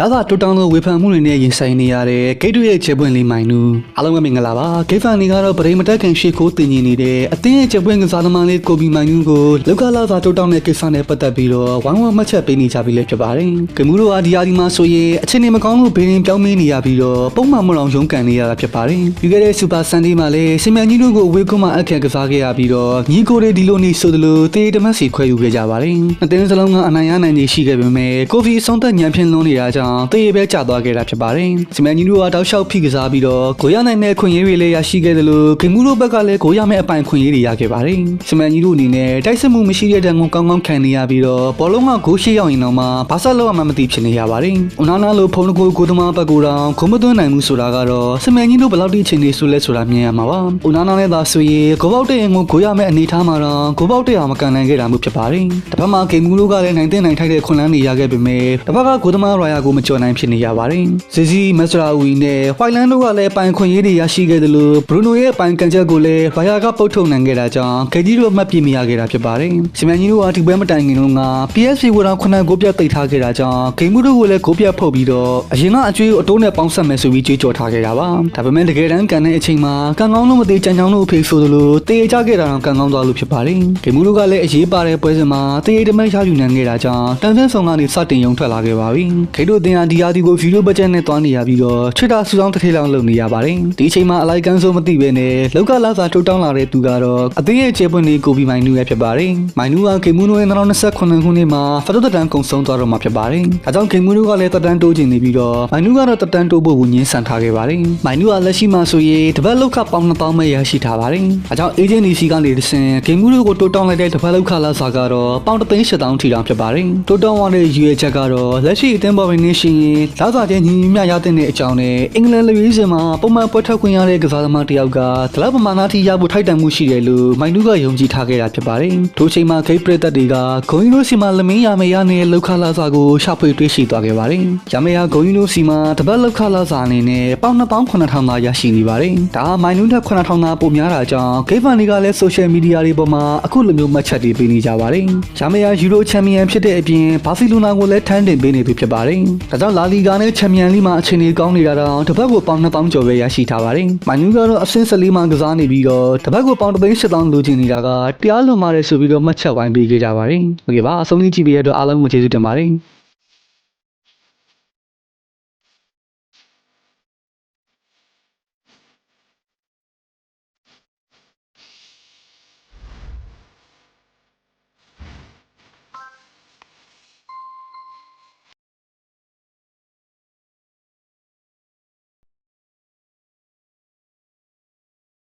လာသာတူတောင်းသောဝေဖန်မှုတွေနဲ့ရင်ဆိုင်နေရတဲ့ဂိတ်တွေရဲ့ခြေပွင့်လေးမိုင်နူအားလုံးပဲမင်္ဂလာပါဂိတ်ဖန်တွေကတော့ပရိမတက်ခင်ရှေ့ခိုးတင်နေနေတဲ့အသင်းရဲ့ခြေပွင့်ကစားသမားလေးကိုဘီမိုင်နူကိုလောက်ကလာသာတူတောင်းတဲ့ကိစ္စနဲ့ပတ်သက်ပြီးတော့ဝိုင်းဝန်းမှတ်ချက်ပေးနေကြပြီလည်းဖြစ်ပါတယ်ဂမှုတို့ဟာဒီယာဒီမှာဆိုရင်အချိန်နေမကောင်းလို့ဘေးရင်ပြောင်းမင်းနေရပြီးတော့ပုံမှန်မလောင်ရုံးကန်နေရတာဖြစ်ပါတယ်ပြီးခဲ့တဲ့စူပါဆန်ဒေးမှာလည်းစင်မြန်ကြီးတို့ကိုအဝေးကွန်းမှာအခက်ကစားခဲ့ရပြီးတော့ညီကိုတွေဒီလိုနေဆိုသလိုတေးတမတ်စီခွဲယူခဲ့ကြပါတယ်အသင်းစလုံးကအနိုင်ရနိုင်နေရှိခဲ့ပေမဲ့ကိုဖီအဆုံးသက်ညံဖြင်းလွန်းနေတာကြောင့်တေးပဲကျသွားခဲ့တာဖြစ်ပါတယ်စင်မြန်ကြီးတို့ကတောက်လျှောက်ဖိကစားပြီးတော့ကိုရနိုင်တဲ့ခွင့်ရေးတွေလည်းရရှိခဲ့တယ်လို့ဂိမှုတို့ဘက်ကလည်းကိုရမယ့်အပိုင်ခွင့်ရေးတွေရခဲ့ပါတယ်စင်မြန်ကြီးတို့အနေနဲ့တိုက်စစ်မှုမရှိတဲ့တန်ကိုကောင်းကောင်းခံနေရပြီးတော့ဘောလုံးကဂိုးရှိရောက်ရင်တော့မှဘာဆက်လို့မှမသိဖြစ်နေရပါတယ်ဦးနာနာလိုဖုန်းကိုကိုသမားဘက်ကိုတော့ခုံမသွင်းနိုင်မှုဆိုတာကတော့စင်မြန်ကြီးတို့ဘယ်လောက်ထိချိန်နေဆိုလဲဆိုတာမြင်ရမှာပါဦးနာနာနဲ့သာဆိုရင်ဂိုးပေါက်တဲ့ရင်ကိုကိုရမယ့်အနေထားမှာတော့ဂိုးပေါက်တဲ့အောင်မကန်နိုင်ခဲ့တာမျိုးဖြစ်ပါတယ်တစ်ဖက်မှာဂိမှုတို့ကလည်းနိုင်တဲ့နိုင်ထိုက်တဲ့ခွန်လန်းတွေရခဲ့ပေမဲ့တစ်ဖက်ကကိုသမားရိုင်ယာကိုမကျော်နိုင်ဖြစ်နေရပါတယ်ဇီဇီမက်စရာဝီနဲ့ဝိုင်လန်တို့ကလည်းပိုင်ခွင့်ရေးတွေရရှိခဲ့တယ်လို့ဘရူနိုရဲ့ပိုင်ကန်ချက်ကိုလည်းရိုင်ယာကပုတ်ထုတ်နိုင်ခဲ့တာကြောင့်ဂိကြီးတို့မှတ်ပြမရခဲ့တာဖြစ်ပါတယ်စင်မြန်ကြီးတို့ကဒီပွဲမတိုင်ခင်တုန်းက PSV ဝရခုနကိုပြတ်တိတ်ထားခဲ့တာကြောင့်ဂိမှုတို့ကိုလည်းကိုပြတ်ဖုတ်ပြီးတော့အရင်ကအကျွေးကိုအတိုးနဲ့ပေါင်းဆက်မယ်ဆိုပြီးကြွေးကြော်ထားခဲ့တာပါဒါပေမဲ့တကယ်တမ်းကန်တဲ့အချိန်မှာကန်ကောင်းလို့မသေးကြံချောင်းလို့အဖေဆိုသလိုတေးကြခဲ့တာတော့ကန်ကောင်းသွားလို့ဖြစ်ပါတယ်ဂိမှုတို့ကလည်းအရေးပါတဲ့ပွဲစဉ်မှာတေးတမဲရယူနိုင်ခဲ့တာကြောင့်တန်ဆန်းဆောင်ကနေစတင်ရုံထွက်လာခဲ့ပါပြီဂိတို့တင်ဟာဒီယာဒီကိုဗီဒီယိုဘတ်ဂျက်နဲ့တွားနေရပြီးတော့ Twitter စူဆောင်းတစ်ထေးလောင်းလုပ်နေရပါတယ်ဒီအချိန်မှာအလိုက်ကန်ဆိုမသိပဲနဲ့လောက်ကလာစာထုတ်တောင်းလာတဲ့သူကတော့အသင်းရဲ့ခြေပွင့်လေးကိုဘီမိုင်နူရဲ့ဖြစ်ပါတယ်မိုင်နူကဂိမှုတို့ရဲ့2029ခုနှစ်မှာဖတ်တော့တန်ကုံဆုံးသွားတော့မှာဖြစ်ပါတယ်ဒါကြောင့်ဂိမှုတို့ကလည်းတက်တန်းတိုးချင်နေပြီးတော့မိုင်နူကတော့တက်တန်းတိုးဖို့ကိုညှင်းဆန်ထားခဲ့ပါတယ်မိုင်နူကလက်ရှိမှာဆိုရင်တပတ်လောက်ခပေါင်း2000ပဲရရှိထားပါတယ်ဒါကြောင့် agency စီကနေတဆင်ဂိမှုတို့ကိုတိုးတောင်းလိုက်တဲ့တပတ်လောက်ခလာစာကတော့ပေါင်း3,000ထီတောင်ဖြစ်ပါတယ်တိုးတောင်းရတဲ့ရည်ရွယ်ချက်ကတော့လက်ရှိအသင်းပေါ်ဝင်နေရှင်ရင်လာစာချင်းညီညီမျှရတဲ့အကြောင်းနဲ့အင်္ဂလန်လူကြီးစင်မှာပုံမှန်ပွဲထွက်ခွင့်ရတဲ့ကစားသမားတစ်ယောက်ကဒလောက်ပမာဏထိရဖို့ထိုက်တန်မှုရှိတယ်လို့မိုင်နူးကယုံကြည်ထားခဲ့တာဖြစ်ပါတယ်ထိုချိန်မှာဂိတ်ပရိသတ်တွေကဂုံယူနိုစီမှာလမင်းရမရနဲ့လောက်ခလာစာကိုရှာဖွေတွေ့ရှိသွားခဲ့ပါတယ်ရမရဂုံယူနိုစီမှာတပတ်လောက်ခလာစာအနေနဲ့ပေါင်2900သာရရှိနေပါတယ်ဒါမိုင်နူးထက်9000သာပိုများတာကြောင့်ဂိတ်ဖန်တွေကလည်းဆိုရှယ်မီဒီယာတွေပေါ်မှာအခုလိုမျိုးမှတ်ချက်တွေပေးနေကြပါတယ်ရမရယူရိုချန်ပီယံဖြစ်တဲ့အပြင်ဘာစီလိုနာကိုလည်းထမ်းတင်ပေးနေပြီဖြစ်ပါတယ်ဒါကြောင့်လာလီဂါနဲ့ချန်ပီယံလိမှာအခြေအနေကောင်းနေတာတော့တပတ်ကိုပေါင်2000ကျော်ပဲရရှိထားပါတယ်မိုင်နူးကတော့အဆင့်14မှာကစားနေပြီးတော့တပတ်ကိုပေါင်38000လိုချင်နေတာကတရားလွန်ပါတယ်ဆိုပြီးတော့မှတ်ချက်ဝိုင်းပေးခဲ့ကြပါတယ်ဟုတ်ကဲ့ပါအဆုံးထိကြည့်ပေးရတဲ့အတွက်အားလုံးကိုကျေးဇူးတင်ပါတယ်